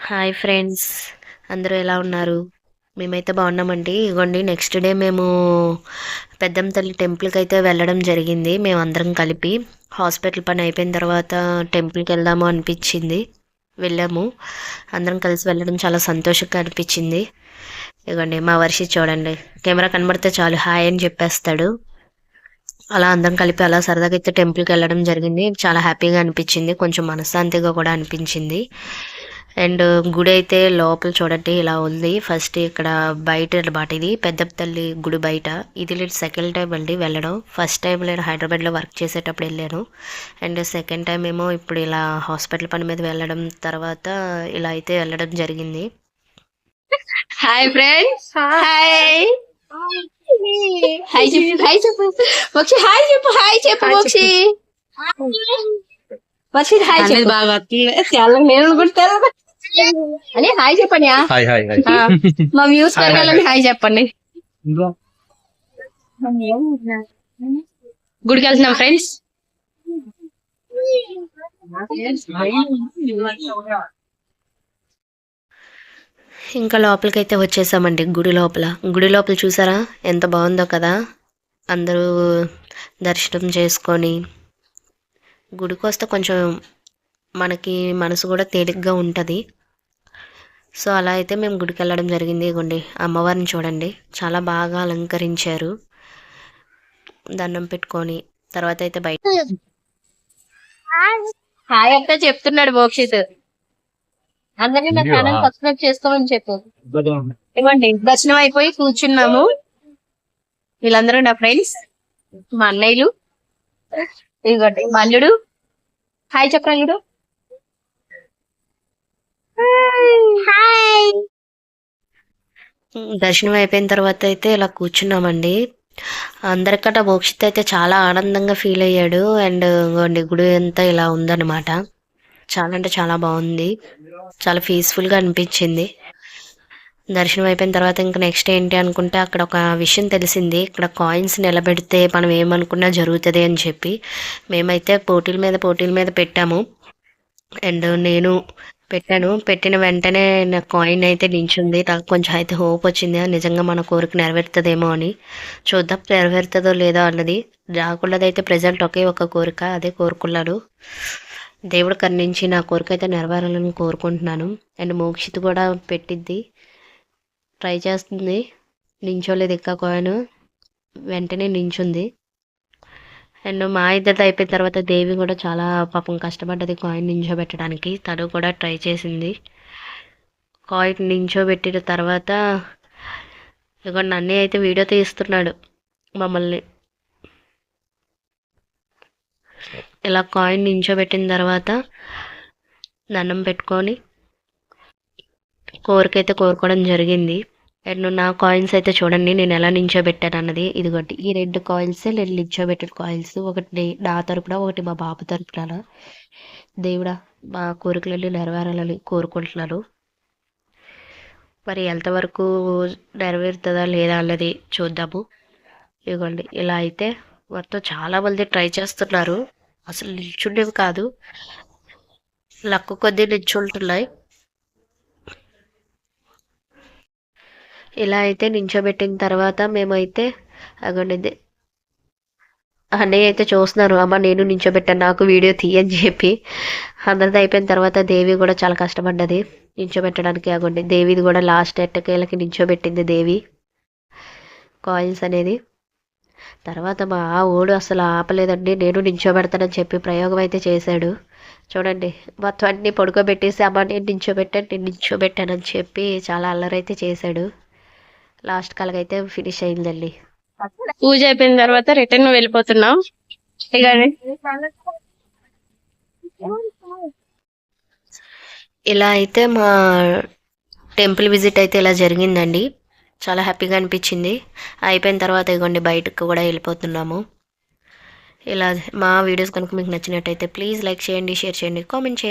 Hi friends. అందరూ ఎలా ఉన్నారు? మేమైతే బాగున్నామండి. ఇగోండి నెక్స్ట్ డే మేము పెద్దమ్మ తల్లి టెంపుల్కి అయితే వెళ్ళడం జరిగింది. మేము అందరం కలిపి హాస్పిటల్ పని అయిపోయిన తర్వాత టెంపుల్కి వెళ్దాము అనిపించింది. వెళ్ళాము. అందరం కలిసి వెళ్ళడం చాలా సంతోషంగా అనిపించింది. ఇగోండి మా వర్షి చూడండి. కెమెరా కనబడితే చాలు హాయ్ అని చెప్పేస్తాడు. అలా అందరం కలిపి అలా సరదాగా అయితే టెంపుల్కి వెళ్ళడం జరిగింది. చాలా హ్యాపీగా అనిపించింది. కొంచెం మనశ్శాంతిగా కూడా అనిపించింది. అండ్ గుడి అయితే లోపల చూడండి ఇలా ఉంది. ఫస్ట్ ఇక్కడ బయట బాట ఇది. పెద్ద తల్లి గుడి బయట. ఇది లేదు సెకండ్ టైం అండి వెళ్ళడం. ఫస్ట్ టైం నేను హైదరాబాద్లో వర్క్ చేసేటప్పుడు వెళ్ళాను. అండ్ సెకండ్ టైం ఏమో ఇప్పుడు ఇలా హాస్పిటల్ పని మీద వెళ్ళడం తర్వాత ఇలా అయితే వెళ్ళడం జరిగింది. హాయ్ ఫ్రెండ్స్ హాయ్ హాయ్ చెప్పు హాయ్ చెప్పు మోక్షి హాయ్ చెప్పు హాయ్ చెప్పు మోక్షి మోక్షి హాయ్ చెప్పు. బాగా చాలా నేను తెల్ల అని హాయ్ చెప్పండి మా వ్యూస్ వర్గాలని హాయ్ చెప్పండి. గుడికి వెళ్తున్నాం ఫ్రెండ్స్. ఇంకా లోపలికైతే వచ్చేసామండి గుడి లోపల. గుడి లోపల చూసారా? ఎంత బాగుందో కదా. అందరూ దర్శనం చేసుకొని గుడికి వస్తే కొంచెం మనకి మనసు కూడా తేలిగ్గా ఉంటుంది. సో అలా అయితే మేము గుడికి వెళ్ళడం జరిగింది ఇగోండి. అమ్మవారిని చూడండి. చాలా బాగా అలంకరించారు. దండం పెట్టుకొని తర్వాత అయితే బయట హాయ్ అంటే చెప్తున్నాడు మోక్షిత్ అందరినీ నా ఛానల్ సబ్స్క్రైబ్ చేసుకోమని చెప్పు. ఇవ్వండి దర్శనం అయిపోయి కూర్చున్నాము. వీళ్ళందరూ నా ఫ్రెండ్స్ మా అన్నయ్యలు. ఇదిగోండి మా అల్లుడు. హాయ్ చెప్పరా అల్లుడు. దర్శనం అయిపోయిన తర్వాత అయితే ఇలా కూర్చున్నామండి. అందరికన్నా మోక్షిత్ అయితే చాలా ఆనందంగా ఫీల్ అయ్యాడు. అండ్ ఇంకోండి గుడి అంతా ఇలా ఉందన్నమాట. చాలా అంటే చాలా బాగుంది. చాలా పీస్ఫుల్గా అనిపించింది. దర్శనం అయిపోయిన తర్వాత ఇంకా నెక్స్ట్ ఏంటి అనుకుంటే అక్కడ ఒక విషయం తెలిసింది. ఇక్కడ కాయిన్స్ నిలబెడితే మనం ఏమనుకున్నా జరుగుతుంది అని చెప్పి. మేమైతే పోటీల మీద పోటీల మీద పెట్టాము. అండ్ నేను పెట్టాను. పెట్టిన వెంటనే నా కాయిన్ అయితే నించుంది. నాకు కొంచెం అయితే హోప్ వచ్చింది. నిజంగా మన కోరిక నెరవేరుతుందేమో అని. చూద్దాం నెరవేరుతుందో లేదో అన్నది. రాకుండాదైతే ప్రజెంట్ ఒకే ఒక కోరిక అదే కోరుకున్నాను. దేవుడు కన్నించి నా కోరిక అయితే నెరవేరాలని కోరుకుంటున్నాను. అండ్ మోక్షిత్ కూడా పెట్టిద్ది. ట్రై చేస్తుంది. నించోలేదు ఇంకా కాయిన్. వెంటనే నించుంది. అండ్ మా ఇద్దరిది అయిపోయిన తర్వాత దేవి కూడా చాలా పాపం కష్టపడ్డది కాయిన్ నించోబెట్టడానికి. తను కూడా ట్రై చేసింది. కాయిన్ నించోబెట్టిన తర్వాత ఇక నన్నే అయితే వీడియో తీస్తున్నాడు. మమ్మల్ని ఇలా కాయిన్ నించోబెట్టిన తర్వాత దండం పెట్టుకొని కోరికైతే కోరుకోవడం జరిగింది. అండ్ నా కాయిన్స్ అయితే చూడండి నేను ఎలా నించోబెట్టాను అన్నది. ఇదిగోటి ఈ రెండు కాయిన్స్ నేను నించోబెట్టిన కాయిన్స్ ఒకటి నా తరపున ఒకటి మా బాబు తరపున దేవుడా మా కోరికలన్నీ నెరవేరాలని కోరుకుంటున్నాను. మరి ఎంతవరకు నెరవేరుతుందా లేదా అన్నది చూద్దాము. ఇదిగోండి ఇలా అయితే మొత్తం చాలామంది ట్రై చేస్తున్నారు. అసలు నిల్చుండేవి కాదు. లక్కు కొద్దీ నిల్చుంటున్నాయి. ఇలా అయితే నించోబెట్టిన తర్వాత మేమైతే అగండి అన్నయ్య అయితే చూస్తున్నారు అమ్మ నేను నించోబెట్టాను నాకు వీడియో తీయని చెప్పి. అందరిది అయిపోయిన తర్వాత దేవి కూడా చాలా కష్టపడ్డది నించోబెట్టడానికి అగండి. దేవిది కూడా లాస్ట్ ఎట్టకేళ్ళకి నించోబెట్టింది దేవి. కాయిన్స్ అనేది. తర్వాత మా ఆ ఓడు అసలు ఆపలేదండి నేను నించోబెడతానని చెప్పి ప్రయోగం అయితే చేశాడు. చూడండి మొత్తం అన్ని పడుకోబెట్టేసి అమ్మ నేను నించోబెట్టాను నేను నించోబెట్టానని చెప్పి చాలా అల్లరైతే చేశాడు. లాస్ట్ కాలకైతే ఫినిష్ అయిందండి. పూజ అయిపోయిన తర్వాత రిటర్న్ వెళ్ళిపోతున్నాం. ఇక ఇలా అయితే మా టెంపుల్ విజిట్ అయితే ఇలా జరిగిందండి. చాలా హ్యాపీగా అనిపించింది. అయిపోయిన తర్వాత ఇగోండి బయటకు కూడా వెళ్ళిపోతున్నాము. ఇలా మా వీడియోస్ కనుక మీకు నచ్చినట్టయితే ప్లీజ్ లైక్ చేయండి షేర్ చేయండి కామెంట్ చేయండి.